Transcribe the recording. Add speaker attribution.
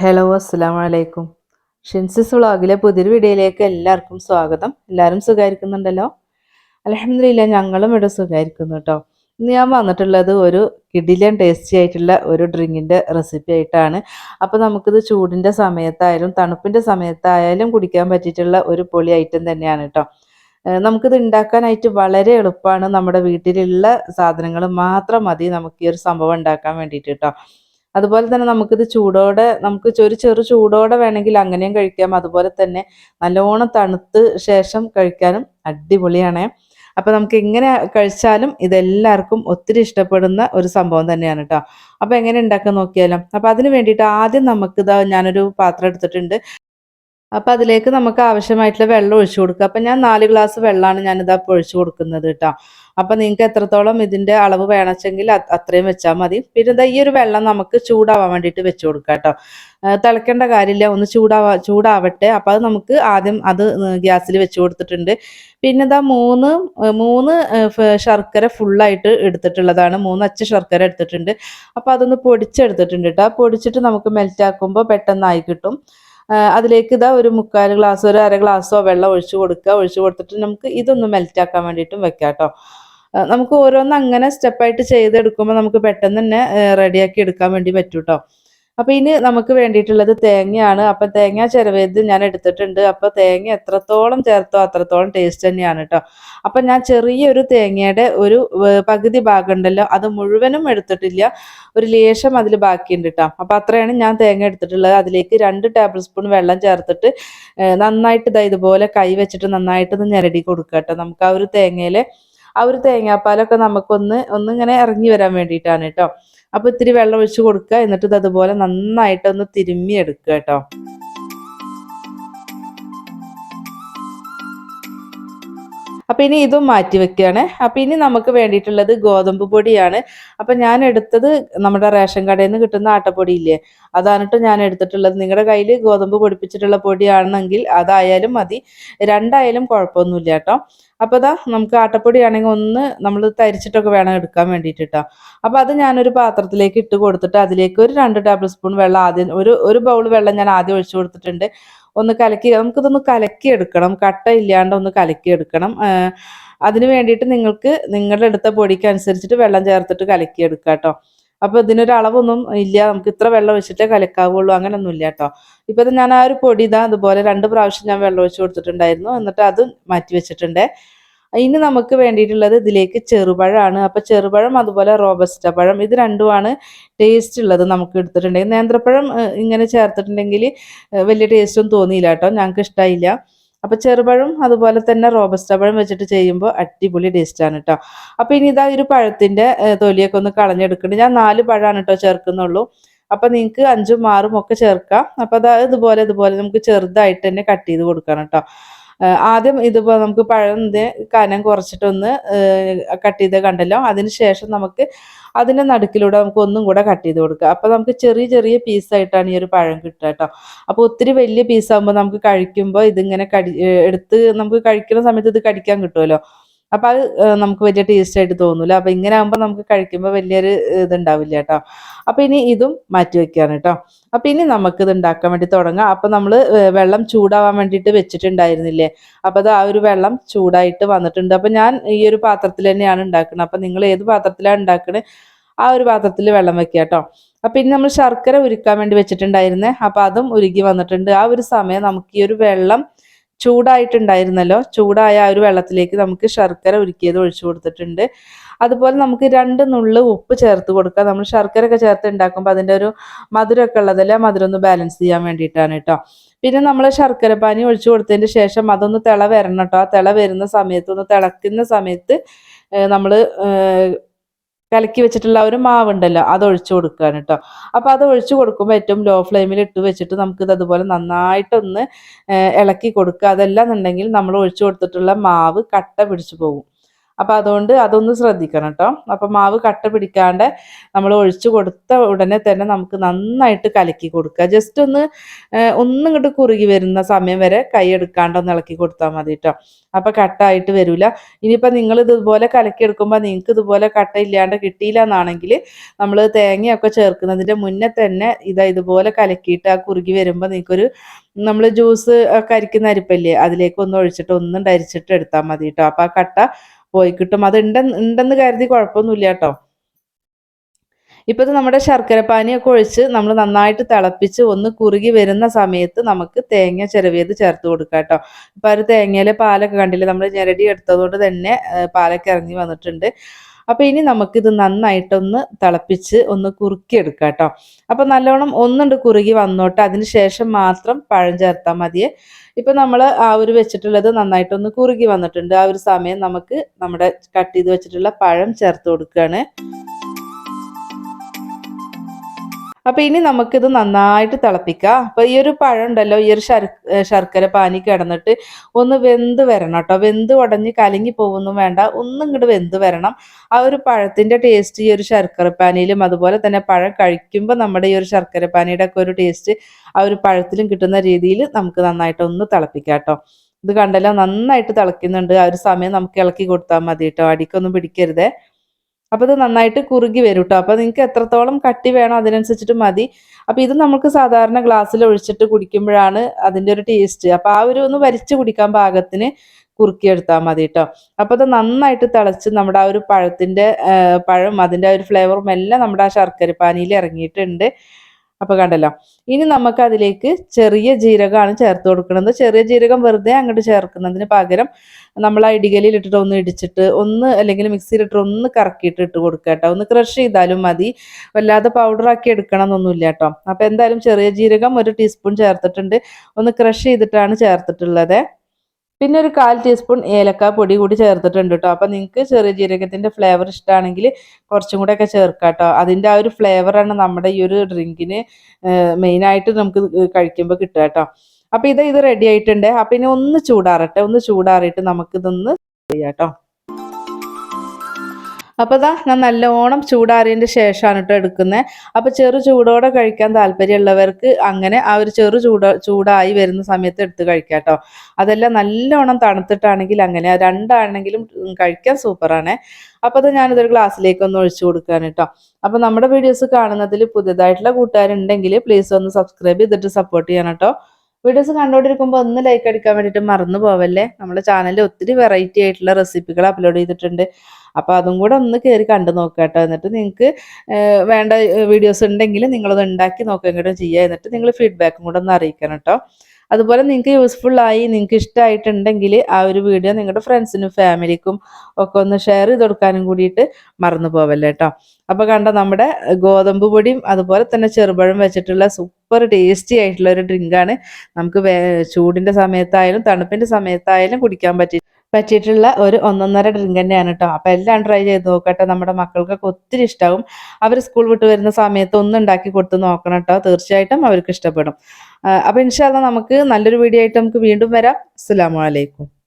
Speaker 1: Hello അസ്സാം വലൈക്കും ഷിൻസിസ് വ്ളോഗിലെ പുതിയൊരു വീഡിയോയിലേക്ക് എല്ലാവർക്കും സ്വാഗതം. എല്ലാവരും സുഖമായിരിക്കുന്നുണ്ടല്ലോ? അലഹമില്ല ഞങ്ങളും ഇവിടെ സുഖമായിരിക്കുന്നു കേട്ടോ. ഇന്ന് ഞാൻ വന്നിട്ടുള്ളത് ഒരു കിഡിലൻ ടേസ്റ്റി ആയിട്ടുള്ള ഒരു ഡ്രിങ്കിന്റെ റെസിപ്പി ആയിട്ടാണ്. അപ്പോൾ നമുക്കിത് ചൂടിന്റെ സമയത്തായാലും തണുപ്പിന്റെ സമയത്തായാലും കുടിക്കാൻ പറ്റിയിട്ടുള്ള ഒരു പൊളി ഐറ്റം തന്നെയാണ് കേട്ടോ. നമുക്കിത് ഉണ്ടാക്കാനായിട്ട് വളരെ എളുപ്പമാണ്. നമ്മുടെ വീട്ടിലുള്ള സാധനങ്ങൾ മാത്രം മതി. നമുക്ക് ഈ ഒരു സംഭവം ഉണ്ടാക്കാൻ വേണ്ടിയിട്ട് കേട്ടോ. അതുപോലെ തന്നെ നമുക്കിത് ചൂടോടെ നമുക്ക് ഒരു ചെറു ചൂടോടെ വേണമെങ്കിൽ അങ്ങനെയും കഴിക്കാം. അതുപോലെ തന്നെ നല്ലോണം തണുത്ത് ശേഷം കഴിക്കാനും അടിപൊളിയാണ്. അപ്പം നമുക്ക് എങ്ങനെ കഴിച്ചാലും ഇതെല്ലാവർക്കും ഒത്തിരി ഇഷ്ടപ്പെടുന്ന ഒരു സംഭവം തന്നെയാണ് കേട്ടോ അപ്പം എങ്ങനെ ഉണ്ടാക്കാൻ നോക്കിയാലോ. അപ്പം അതിന് വേണ്ടിയിട്ട് ആദ്യം നമുക്ക് ഇതാ ഞാനൊരു പാത്രം എടുത്തിട്ടുണ്ട്. അപ്പം അതിലേക്ക് നമുക്ക് ആവശ്യമായിട്ടുള്ള വെള്ളം ഒഴിച്ചു കൊടുക്കുക. അപ്പം ഞാൻ നാല് ഗ്ലാസ് വെള്ളമാണ് ഞാനിതാ ഒഴിച്ചു കൊടുക്കുന്നത് കേട്ടോ. അപ്പം നിങ്ങൾക്ക് എത്രത്തോളം ഇതിന്റെ അളവ് വേണമെങ്കിൽ അത്രയും വെച്ചാൽ മതി. പിന്നെ ഇതാ ഈ ഒരു വെള്ളം നമുക്ക് ചൂടാവാൻ വേണ്ടിയിട്ട് വെച്ച് കൊടുക്കുക കേട്ടോ. തിളക്കേണ്ട കാര്യമില്ല. ഒന്ന് ചൂടാവാ ചൂടാവട്ടെ. അപ്പോൾ അത് നമുക്ക് ആദ്യം അത് ഗ്യാസിൽ വെച്ച് കൊടുത്തിട്ടുണ്ട്. പിന്നെ ഇതാ മൂന്ന് മൂന്ന് ശർക്കര ഫുള്ളായിട്ട് എടുത്തിട്ടുള്ളതാണ്. മൂന്ന് അച്ച ശർക്കര എടുത്തിട്ടുണ്ട്. അപ്പോൾ അതൊന്ന് പൊടിച്ചെടുത്തിട്ടുണ്ട് കേട്ടോ. പൊടിച്ചിട്ട് നമുക്ക് മെൽറ്റാക്കുമ്പോൾ പെട്ടെന്നായി കിട്ടും. അതിലേക്ക് ഇതാ ഒരു മുക്കാൽ ഗ്ലാസ് ഒരു അര ഗ്ലാസ്സോ വെള്ളം ഒഴിച്ചു കൊടുക്കുക. ഒഴിച്ചു കൊടുത്തിട്ട് നമുക്ക് ഇതൊന്ന് മെൽറ്റ് ആക്കാൻ വേണ്ടിയിട്ടും വെക്കാം കേട്ടോ. നമുക്ക് ഓരോന്ന് അങ്ങനെ സ്റ്റെപ്പായിട്ട് ചെയ്തെടുക്കുമ്പോൾ നമുക്ക് പെട്ടെന്ന് തന്നെ റെഡിയാക്കി എടുക്കാൻ വേണ്ടി പറ്റും കേട്ടോ അപ്പോൾ ഇനി നമുക്ക് വേണ്ടിയിട്ടുള്ളത് തേങ്ങയാണ്. അപ്പോൾ തേങ്ങ ചിരവേത് ഞാൻ എടുത്തിട്ടുണ്ട്. അപ്പോൾ തേങ്ങ എത്രത്തോളം ചേർത്തോ അത്രത്തോളം ടേസ്റ്റ് തന്നെയാണ് കേട്ടോ അപ്പോൾ ഞാൻ ചെറിയൊരു തേങ്ങയുടെ ഒരു പകുതി ഭാഗം ഉണ്ടല്ലോ അത് മുഴുവനും എടുത്തിട്ടില്ല. ഒരു ലേശം അതിൽ ബാക്കിയുണ്ട് കേട്ടോ അപ്പോൾ അത്രയാണ് ഞാൻ തേങ്ങ എടുത്തിട്ടുള്ളത്. അതിലേക്ക് രണ്ട് ടേബിൾ സ്പൂൺ വെള്ളം ചേർത്തിട്ട് നന്നായിട്ട് ഇതാ ഇതുപോലെ കൈ വെച്ചിട്ട് നന്നായിട്ട് ഒന്ന് ഞെരടി കൊടുക്കുക കേട്ടോ നമുക്ക് ആ ഒരു തേങ്ങയിലെ ആ ഒരു തേങ്ങാപ്പാലൊക്കെ നമുക്കൊന്ന് ഒന്നിങ്ങനെ ഇറങ്ങി വരാൻ വേണ്ടിയിട്ടാണ് കേട്ടോ അപ്പോൾ ഇത്തിരി വെള്ളം ഒഴിച്ച് കൊടുക്കുക. എന്നിട്ട് ഇത് അതുപോലെ നന്നായിട്ടൊന്ന് തിരുമ്മി എടുക്കുക കേട്ടോ. അപ്പം ഇനി ഇതും മാറ്റി വെക്കുകയാണ്. അപ്പം ഇനി നമുക്ക് വേണ്ടിയിട്ടുള്ളത് ഗോതമ്പ് പൊടിയാണ്. അപ്പം ഞാൻ എടുത്തത് നമ്മുടെ റേഷൻ കടയിൽ നിന്ന് കിട്ടുന്ന ആട്ടപ്പൊടി ഇല്ലേ? അതാണിട്ട് ഞാൻ എടുത്തിട്ടുള്ളത്. നിങ്ങളുടെ കയ്യിൽ ഗോതമ്പ് പൊടിപ്പിച്ചിട്ടുള്ള പൊടിയാണെങ്കിൽ അതായാലും മതി. രണ്ടായാലും കുഴപ്പമൊന്നുമില്ല കേട്ടോ. അപ്പോൾ അതാ നമുക്ക് ആട്ടപ്പൊടി ആണെങ്കിൽ ഒന്ന് നമ്മൾ തരിച്ചിട്ടൊക്കെ വേണം എടുക്കാൻ വേണ്ടിയിട്ട് കേട്ടോ. അപ്പോൾ അത് ഞാനൊരു പാത്രത്തിലേക്ക് ഇട്ട് കൊടുത്തിട്ട് അതിലേക്ക് ഒരു രണ്ട് ടേബിൾ സ്പൂൺ വെള്ളം ആദ്യം ഒരു ഒരു ബൗൾ വെള്ളം ഞാൻ ആദ്യം ഒഴിച്ചു കൊടുത്തിട്ടുണ്ട്. ഒന്ന് കലക്കി നമുക്കിതൊന്ന് കലക്കി എടുക്കണം കട്ട ഇല്ലാണ്ട് ഒന്ന് കലക്കി എടുക്കണം ആ, അതിന് വേണ്ടിയിട്ട് നിങ്ങൾക്ക് നിങ്ങളുടെ എടുത്ത പൊടിക്ക് അനുസരിച്ചിട്ട് വെള്ളം ചേർത്തിട്ട് കലക്കി എടുക്കുക കേട്ടോ. അപ്പോൾ ഇതിനൊരു അളവൊന്നും ഇല്ല. നമുക്ക് ഇത്ര വെള്ളം ഒഴിച്ചിട്ടേ കലക്കാവുള്ളൂ. അങ്ങനെയൊന്നും ഇല്ല കേട്ടോ. ഇപ്പോൾ ഇത് ഞാൻ ആ ഒരു പൊടി ഇതാ അതുപോലെ രണ്ട് പ്രാവശ്യം ഞാൻ വെള്ളം ഒഴിച്ച് കൊടുത്തിട്ടുണ്ടായിരുന്നു. എന്നിട്ട് അത് മാറ്റി വെച്ചിട്ടുണ്ട്. ഇനി നമുക്ക് വേണ്ടിയിട്ടുള്ളത് ഇതിലേക്ക് ചെറുപഴമാണ്. അപ്പോൾ ചെറുപഴം അതുപോലെ റോബസ്റ്റ പഴം ഇത് രണ്ടുമാണ് ടേസ്റ്റ് ഉള്ളത് നമുക്ക് എടുത്തിട്ടുണ്ടെങ്കിൽ. നേന്ത്രപ്പഴം ഇങ്ങനെ ചേർത്തിട്ടുണ്ടെങ്കിൽ വലിയ ടേസ്റ്റ് ഒന്നും തോന്നിയില്ല കേട്ടോ. ഞങ്ങൾക്ക് ഇഷ്ടമായില്ല അപ്പോൾ ചെറുപഴം അതുപോലെ തന്നെ റോബസ്റ്റ പഴം വെച്ചിട്ട് ചെയ്യുമ്പോൾ അടിപൊളി ടേസ്റ്റാണ് കേട്ടോ. അപ്പോൾ ഇനി ഇതാ ഒരു പഴത്തിന്റെ തൊലിയൊക്കെ ഒന്ന് കളഞ്ഞെടുക്കുന്നുണ്ട്. ഞാൻ നാല് പഴമാണ് കേട്ടോ ചേർക്കുന്നുള്ളൂ. അപ്പം നിങ്ങൾക്ക് അഞ്ചും ആറും ഒക്കെ ചേർക്കാം. അപ്പം അത് ഇതുപോലെ ഇതുപോലെ നമുക്ക് ചെറുതായിട്ട് തന്നെ കട്ട് ചെയ്ത് കൊടുക്കണം കേട്ടോ. ആദ്യം ഇതിപ്പോൾ നമുക്ക് പഴത്തിന്റെ കനം കുറച്ചിട്ടൊന്ന് കട്ട് ചെയ്ത് കണ്ടല്ലോ. അതിനുശേഷം നമുക്ക് അതിന്റെ നടുക്കിലൂടെ നമുക്ക് ഒന്നും കൂടെ കട്ട് ചെയ്ത് കൊടുക്കുക. അപ്പോൾ നമുക്ക് ചെറിയ ചെറിയ പീസായിട്ടാണ് ഈ ഒരു പഴം കിട്ടുക കേട്ടോ. അപ്പോൾ ഒത്തിരി വലിയ പീസാകുമ്പോൾ നമുക്ക് കഴിക്കുമ്പോൾ ഇതിങ്ങനെ കടി എടുത്ത് നമുക്ക് കഴിക്കുന്ന സമയത്ത് ഇത് കടിക്കാൻ കിട്ടുമല്ലോ അപ്പോൾ അത് നമുക്ക് വലിയ ടേസ്റ്റ് ആയിട്ട് തോന്നില്ല അപ്പോൾ ഇങ്ങനെ ആകുമ്പോൾ നമുക്ക് കഴിക്കുമ്പോൾ വലിയൊരു ഇത് ഇതുണ്ടാവില്ല കേട്ടോ. അപ്പോൾ ഇനി ഇതും മാറ്റി വെക്കുകയാണ് കേട്ടോ. അപ്പോൾ ഇനി നമുക്ക് ഇത് ഉണ്ടാക്കാൻ വേണ്ടി തുടങ്ങാം. അപ്പോൾ നമ്മൾ വെള്ളം ചൂടാവാൻ വേണ്ടിയിട്ട് വെച്ചിട്ടുണ്ടായിരുന്നില്ലേ? അപ്പോൾ അത് ആ ഒരു വെള്ളം ചൂടായിട്ട് വന്നിട്ടുണ്ട്. അപ്പോൾ ഞാൻ ഈ ഒരു പാത്രത്തിൽ തന്നെയാണ് ഉണ്ടാക്കുന്നത് അപ്പോൾ നിങ്ങൾ ഏത് പാത്രത്തിലാണ് ഉണ്ടാക്കുന്നത് ആ ഒരു പാത്രത്തിൽ വെള്ളം വെക്കുക കേട്ടോ. അപ്പോൾ ഇനി നമ്മൾ ശർക്കര ഉരുക്കാൻ വേണ്ടി വെച്ചിട്ടുണ്ടായിരുന്നേ. അപ്പോൾ അതും ഉരുകി വന്നിട്ടുണ്ട്. ആ ഒരു സമയം നമുക്ക് ഈ ഒരു വെള്ളം ചൂടായിട്ടുണ്ടായിരുന്നല്ലോ. ചൂടായ ആ ഒരു വെള്ളത്തിലേക്ക് നമുക്ക് ശർക്കര ഉരുക്കിയത് ഒഴിച്ചു കൊടുത്തിട്ടുണ്ട്. അതുപോലെ നമുക്ക് രണ്ട് നുള്ള് ഉപ്പ് ചേർത്ത് കൊടുക്കുക. നമ്മൾ ശർക്കര ഒക്കെ ചേർത്ത് ഉണ്ടാക്കുമ്പോൾ അതിന്റെ ഒരു മധുരമൊക്കെ ഉള്ളതല്ലേ മധുരം ഒന്ന് ബാലൻസ് ചെയ്യാൻ വേണ്ടിയിട്ടാണ് കേട്ടോ. പിന്നെ നമ്മൾ ശർക്കര പാനി ഒഴിച്ചു കൊടുത്തതിന് ശേഷം അതൊന്ന് തിള വരണം കേട്ടോ. ആ തിള വരുന്ന സമയത്ത് ഒന്ന് തിളക്കുന്ന സമയത്ത് നമ്മൾ കലക്കി വെച്ചിട്ടുള്ള ഒരു മാവുണ്ടല്ലോ അത് ഒഴിച്ചു കൊടുക്കുകയാണ് കേട്ടോ അപ്പോൾ അത് ഒഴിച്ചു കൊടുക്കുമ്പോൾ ഏറ്റവും ലോ ഫ്ലെയിമിൽ ഇട്ട് വെച്ചിട്ട് നമുക്കിത് അതുപോലെ നന്നായിട്ടൊന്ന് ഇളക്കി കൊടുക്കുക. അതല്ല എന്നുണ്ടെങ്കിൽ നമ്മൾ ഒഴിച്ചു കൊടുത്തിട്ടുള്ള മാവ് കട്ട പിടിച്ചു പോകും. അപ്പോൾ അതുകൊണ്ട് അതൊന്ന് ശ്രദ്ധിക്കണം കേട്ടോ അപ്പോൾ മാവ് കട്ട പിടിക്കാണ്ട് നമ്മൾ ഒഴിച്ചു കൊടുത്ത ഉടനെ തന്നെ നമുക്ക് നന്നായിട്ട് കലക്കി കൊടുക്കുക. ജസ്റ്റ് ഒന്ന് ഒന്നും ഇങ്ങോട്ട് കുറുകി വരുന്ന സമയം വരെ കൈ എടുക്കാണ്ട് ഒന്ന് ഇളക്കി കൊടുത്താൽ മതി കേട്ടോ അപ്പോൾ കട്ടായിട്ട് വരില്ല ഇനിയിപ്പോൾ നിങ്ങൾ ഇതുപോലെ കലക്കി എടുക്കുമ്പോൾ നിങ്ങൾക്ക് ഇതുപോലെ കട്ട ഇല്ലാണ്ട് കിട്ടിയില്ല എന്നാണെങ്കിൽ നമ്മൾ തേങ്ങയൊക്കെ ചേർക്കുന്നതിന്റെ മുന്നേ തന്നെ ഇതാ ഇതുപോലെ കലക്കിയിട്ട് ആ കുറുകി വരുമ്പോൾ നിങ്ങൾക്കൊരു നമ്മൾ ജ്യൂസ് ഒക്കെ അരിക്കുന്ന അരിപ്പല്ലേ അതിലേക്ക് ഒന്ന് ഒഴിച്ചിട്ട് ഒന്നും ധരിച്ചിട്ട് എടുത്താൽ മതി കേട്ടോ അപ്പോൾ ആ കട്ട പോയി കിട്ടും. അത് ഉണ്ടെന്ന് ഉണ്ടെന്ന് കരുതി കുഴപ്പമൊന്നുമില്ല കേട്ടോ. ഇപ്പത് നമ്മുടെ ശർക്കരപ്പാനിയൊക്കെ ഒഴിച്ച് നമ്മൾ നന്നായിട്ട് തിളപ്പിച്ച് ഒന്ന് കുറുകി വരുന്ന സമയത്ത് നമുക്ക് തേങ്ങ ചിരവിയത് ചേർത്ത് കൊടുക്കാം കേട്ടോ. ഇപ്പൊ ആ ഒരു തേങ്ങയിലെ പാലൊക്കെ കണ്ടില്ലേ? നമ്മൾ ഞെരടി എടുത്തതുകൊണ്ട് തന്നെ പാലൊക്കെ ഇറങ്ങി വന്നിട്ടുണ്ട്. അപ്പോൾ ഇനി നമുക്കിത് നന്നായിട്ടൊന്ന് തിളപ്പിച്ച് ഒന്ന് കുറുക്കിയെടുക്കാം കേട്ടോ അപ്പോൾ നല്ലോണം ഒന്നുണ്ട് കുറുകി വന്നോട്ടെ. അതിന് ശേഷം മാത്രം പഴം ചേർത്താൽ മതിയെ. ഇപ്പൊ നമ്മൾ ആ ഒരു വെച്ചിട്ടുള്ളത് നന്നായിട്ടൊന്ന് കുറുകി വന്നിട്ടുണ്ട്. ആ ഒരു സമയം നമുക്ക് നമ്മുടെ കട്ട് ചെയ്ത് വെച്ചിട്ടുള്ള പഴം ചേർത്ത് കൊടുക്കുകയാണ് അപ്പൊ ഇനി നമുക്കിത് നന്നായിട്ട് തിളപ്പിക്കാം. അപ്പൊ ഈ ഒരു പഴം ഉണ്ടല്ലോ ഈ ഒരു ശർക്കര പാനി കിടന്നിട്ട് ഒന്ന് വെന്ത് വരണം കേട്ടോ. വെന്ത് ഉടഞ്ഞ് കലങ്ങി പോകുന്നു വേണ്ട. ഒന്നും ഇങ്ങോട്ട് വെന്ത് വരണം. ആ ഒരു പഴത്തിന്റെ ടേസ്റ്റ് ഈ ഒരു ശർക്കര പാനിയിലും അതുപോലെ തന്നെ പഴം കഴിക്കുമ്പോൾ നമ്മുടെ ഈ ഒരു ശർക്കര പാനിയുടെ ഒക്കെ ഒരു ടേസ്റ്റ് ആ ഒരു പഴത്തിലും കിട്ടുന്ന രീതിയിൽ നമുക്ക് നന്നായിട്ട് ഒന്ന് തിളപ്പിക്കാം കേട്ടോ. ഇത് കണ്ടല്ലോ നന്നായിട്ട് തിളയ്ക്കുന്നുണ്ട്. ആ ഒരു സമയം നമുക്ക് ഇളക്കി കൊടുത്താൽ മതി കേട്ടോ. അടിക്കൊന്നും പിടിക്കരുതേ. അപ്പോൾ ഇത് നന്നായിട്ട് കുറുകി വരും കേട്ടോ അപ്പോൾ നിങ്ങൾക്ക് എത്രത്തോളം കട്ടി വേണം അതിനനുസരിച്ചിട്ട് മതി. അപ്പോൾ ഇത് നമുക്ക് സാധാരണ ഗ്ലാസ്സിൽ ഒഴിച്ചിട്ട് കുടിക്കുമ്പോഴാണ് അതിന്റെ ഒരു ടേസ്റ്റ് അപ്പോൾ ആ ഒരു ഒന്ന് വരിച്ച് കുടിക്കാൻ പാകത്തിന് കുറുക്കിയെടുത്താൽ മതി കേട്ടോ അപ്പോൾ അത് നന്നായിട്ട് തിളച്ച് നമ്മുടെ ആ ഒരു പഴത്തിന്റെ പഴം അതിന്റെ ആ ഒരു ഫ്ലേവറും എല്ലാം നമ്മുടെ ആ ശർക്കര പാനിയിൽ ഇറങ്ങിയിട്ടുണ്ട്. അപ്പോൾ കണ്ടല്ലോ. ഇനി നമുക്ക് അതിലേക്ക് ചെറിയ ജീരകമാണ് ചേർത്ത് കൊടുക്കുന്നത്. ചെറിയ ജീരകം വെറുതെ അങ്ങോട്ട് ചേർക്കുന്നതിന് പകരം നമ്മൾ ആ ഇടികലിൽ ഇട്ടിട്ട് ഒന്ന് ഇടിച്ചിട്ട് ഒന്ന് അല്ലെങ്കിൽ മിക്സിയിലിട്ട് ഒന്ന് കറക്കിയിട്ട് ഇട്ട് കൊടുക്കുക കേട്ടോ. ഒന്ന് ക്രഷ് ചെയ്താലും മതി. വല്ലാതെ പൗഡറാക്കി എടുക്കണം എന്നൊന്നുമില്ല കേട്ടോ. അപ്പോൾ എന്തായാലും ചെറിയ ജീരകം ഒരു ടീസ്പൂൺ ചേർത്തിട്ടുണ്ട്. ഒന്ന് ക്രഷ് ചെയ്തിട്ടാണ് ചേർത്തിട്ടുള്ളത്. പിന്നെ ഒരു കാൽ ടീസ്പൂൺ ഏലക്ക പൊടി കൂടി ചേർത്തിട്ടുണ്ട് കേട്ടോ അപ്പം നിങ്ങൾക്ക് ചെറിയ ജീരകത്തിന്റെ ഫ്ലേവർ ഇഷ്ടമാണെങ്കിൽ കുറച്ചും കൂടെ ഒക്കെ ചേർക്കാം കേട്ടോ അതിന്റെ ആ ഒരു ഫ്ലേവറാണ് നമ്മുടെ ഈ ഒരു ഡ്രിങ്കിന് മെയിനായിട്ട് നമുക്ക് കഴിക്കുമ്പോൾ കിട്ടുക കേട്ടോ അപ്പം ഇത് ഇത് റെഡി ആയിട്ടുണ്ട്. അപ്പം ഇനി ഒന്ന് ചൂടാറട്ടെ. ഒന്ന് ചൂടാറിയിട്ട് നമുക്കിതൊന്ന് ചെയ്യാം കേട്ടോ അപ്പോൾ ഇതാ ഞാൻ നല്ലോണം ചൂടാറിയതിന്റെ ശേഷമാണ് കേട്ടോ എടുക്കുന്നത് അപ്പോൾ ചെറു ചൂടോടെ കഴിക്കാൻ താല്പര്യമുള്ളവർക്ക് അങ്ങനെ ആ ഒരു ചെറു ചൂട് ചൂടായി വരുന്ന സമയത്ത് എടുത്ത് കഴിക്കാം കേട്ടോ. അതെല്ലാം നല്ലോണം തണുത്തിട്ടാണെങ്കിൽ അങ്ങനെ രണ്ടാണെങ്കിലും കഴിക്കാൻ സൂപ്പറാണ്. അപ്പോൾ അത് ഞാനിതൊരു ഗ്ലാസ്സിലേക്ക് ഒന്ന് ഒഴിച്ചു കൊടുക്കാൻ കേട്ടോ. അപ്പോൾ നമ്മുടെ വീഡിയോസ് കാണുന്നതിൽ പുതിയതായിട്ടുള്ള കൂട്ടുകാരുണ്ടെങ്കിൽ പ്ലീസ് ഒന്ന് സബ്സ്ക്രൈബ് ചെയ്തിട്ട് സപ്പോർട്ട് ചെയ്യണം കേട്ടോ. വീഡിയോസ് കണ്ടുകൊണ്ടിരിക്കുമ്പോൾ ഒന്ന് ലൈക്ക് അടിക്കാൻ വേണ്ടിയിട്ട് മറന്നു പോവല്ലേ? നമ്മുടെ ചാനലിൽ ഒത്തിരി വെറൈറ്റി ആയിട്ടുള്ള റെസിപ്പികൾ അപ്ലോഡ് ചെയ്തിട്ടുണ്ട്. അപ്പോൾ അതും കൂടെ ഒന്ന് കയറി കണ്ടു നോക്കുക കേട്ടോ. എന്നിട്ട് നിങ്ങൾക്ക് വേണ്ട വീഡിയോസ് ഉണ്ടെങ്കിൽ നിങ്ങളത് ഉണ്ടാക്കി നോക്കുകയും ചെയ്യുക. എന്നിട്ട് നിങ്ങൾ ഫീഡ്ബാക്കും കൂടെ ഒന്ന് അറിയിക്കണം കേട്ടോ. അതുപോലെ നിങ്ങൾക്ക് യൂസ്ഫുൾ ആയി നിങ്ങൾക്ക് ഇഷ്ടമായിട്ടുണ്ടെങ്കിൽ ആ ഒരു വീഡിയോ നിങ്ങളുടെ ഫ്രണ്ട്സിനും ഫാമിലിക്കും ഒക്കെ ഒന്ന് ഷെയർ ചെയ്ത് കൊടുക്കാനും കൂടിയിട്ട് മറന്നു പോവല്ലേ കേട്ടോ. അപ്പോൾ കണ്ട നമ്മുടെ ഗോതമ്പ് പൊടിയും അതുപോലെ തന്നെ ചെറുപഴം വെച്ചിട്ടുള്ള സൂപ്പർ ടേസ്റ്റി ആയിട്ടുള്ള ഒരു ഡ്രിങ്കാണ് നമുക്ക് ചൂടിന്റെ സമയത്തായാലും തണുപ്പിന്റെ സമയത്തായാലും കുടിക്കാൻ പറ്റി പറ്റിയിട്ടുള്ള ഒരു ഒന്നൊന്നര ഡ്രിങ്ക് തന്നെയാണ് കേട്ടോ അപ്പോൾ എല്ലാം ട്രൈ ചെയ്ത് നോക്കട്ടെ. നമ്മുടെ മക്കൾക്കൊക്കെ ഒത്തിരി ഇഷ്ടമാവും അവർ സ്കൂൾ വിട്ട് വരുന്ന സമയത്ത് ഒന്ന് ഉണ്ടാക്കി കൊടുത്ത് നോക്കണം കേട്ടോ തീർച്ചയായിട്ടും അവർക്ക് ഇഷ്ടപ്പെടും. അപ്പോൾ ഇൻഷാല്ല നമുക്ക് നല്ലൊരു വീഡിയോ ആയിട്ട് നമുക്ക് വീണ്ടും വരാം. അസ്സാം വലൈക്കും